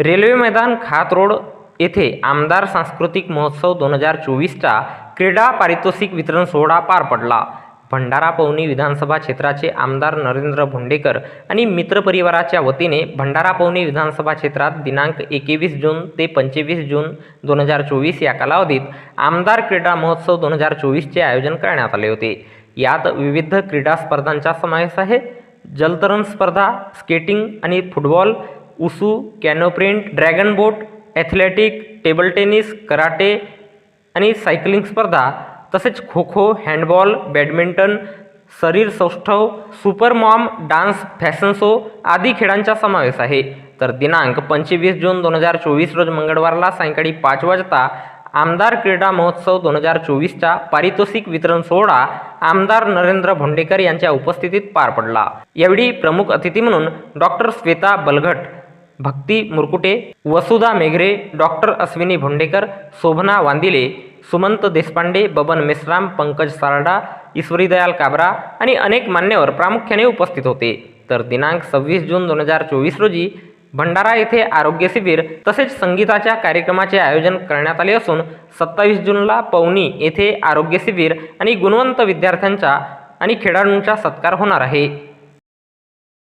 Railway मैदान खात road येथे आमदार सांस्कृतिक महोत्सव दोन हजार चोवीसचा क्रीडा पारितोषिक वितरण सोहळा पार पडला. भंडारा पवनी विधानसभा क्षेत्राचे आमदार नरेंद्र भोंडेकर आणि मित्रपरिवाराच्या वतीने भंडारा पवनी विधानसभा क्षेत्रात दिनांक एकवीस जून ते पंचवीस जून दोन हजार चोवीस या कालावधीत आमदार क्रीडा महोत्सव दोन हजार चोवीसचे आयोजन करण्यात आले होते. यात विविध क्रीडा स्पर्धांचा समावेश आहे. जलतरण स्पर्धा स्केटिंग आणि फुटबॉल उसू कॅनोप्रिंट dragon boat athletic table tennis karate आणि सायकलिंग स्पर्धा तसेच खो खो हँडबॉल बॅडमिंटन शरीर सौष्ठव super mom dance fashion show आदी खेळांचा समावेश आहे. तर दिनांक पंचवीस जून दोन हजार चोवीस रोज मंगळवारला सायंकाळी पाच वाजता आमदार क्रीडा महोत्सव दोन हजार चोवीसचा पारितोषिक वितरण सोहळा आमदार नरेंद्र भोंडेकर यांच्या उपस्थितीत पार पडला. यावेळी प्रमुख अतिथी म्हणून डॉक्टर श्वेता बलघट भक्ती मुरकुटे वसुधा मेघरे डॉक्टर अश्विनी भोंडेकर शोभना वांदिले सुमंत देशपांडे बबन मेश्राम पंकज सारडा ईश्वरी दयाल काबरा आणि अनेक मान्यवर प्रामुख्याने उपस्थित होते. तर दिनांक सव्वीस जून दोन हजार चोवीस रोजी भंडारा येथे आरोग्य शिबिर तसेच संगीताच्या कार्यक्रमाचे आयोजन करण्यात आले असून सत्तावीस जूनला पवनी येथे आरोग्य शिबिर आणि गुणवंत विद्यार्थ्यांचा आणि खेळाडूंचा सत्कार होणार आहे.